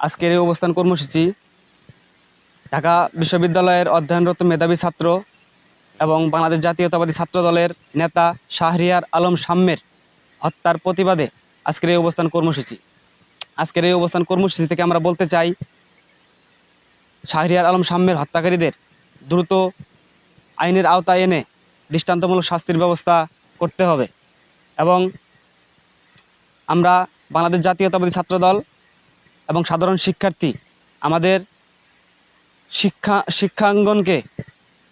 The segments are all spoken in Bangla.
আজকের এই অবস্থান কর্মসূচি ঢাকা বিশ্ববিদ্যালয়ের অধ্যয়নরত মেধাবী ছাত্র এবং বাংলাদেশ জাতীয়তাবাদী ছাত্র দলের নেতা শাহরিয়ার আলম সাম্যের হত্যার প্রতিবাদে আজকের এই অবস্থান কর্মসূচি। আজকের এই অবস্থান কর্মসূচি থেকে আমরা বলতে চাই, শাহরিয়ার আলম সাম্যের হত্যাকারীদের দ্রুত আইনের আওতায় এনে দৃষ্টান্তমূলক শাস্তির ব্যবস্থা করতে হবে এবং আমরা বাংলাদেশ জাতীয়তাবাদী ছাত্রদল এবং সাধারণ শিক্ষার্থী আমাদের শিক্ষা, শিক্ষাঙ্গনকে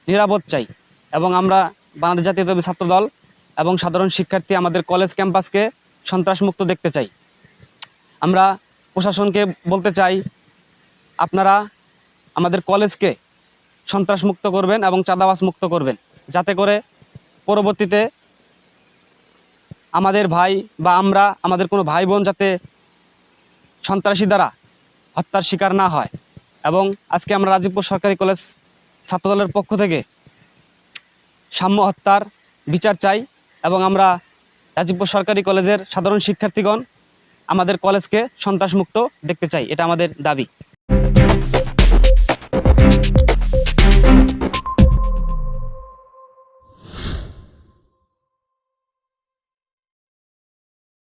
নিরাপদ চাই। এবং আমরা বাংলাদেশ জাতীয়তাবাদী ছাত্রদল এবং সাধারণ শিক্ষার্থী আমাদের কলেজ ক্যাম্পাসকে সন্ত্রাসমুক্ত দেখতে চাই। আমরা প্রশাসনকে বলতে চাই, আপনারা আমাদের কলেজকে সন্ত্রাসমুক্ত করবেন এবং চাঁদাবাস মুক্ত করবেন। যাতে করে পরবর্তীতে আমাদের ভাই বা আমরা, আমাদের কোনো ভাই বোন যাতে সন্ত্রাসী দ্বারা হত্যার শিকার না হয়। এবং আজকে আমরা রাজীবপুর সরকারি কলেজ ছাত্রদলের পক্ষ থেকে সাম্য হত্যার বিচার চাই এবং আমরা রাজীবপুর সরকারি কলেজের সাধারণ শিক্ষার্থীগণ আমাদের কলেজকে সন্ত্রাসমুক্ত দেখতে চাই। এটা আমাদের দাবি।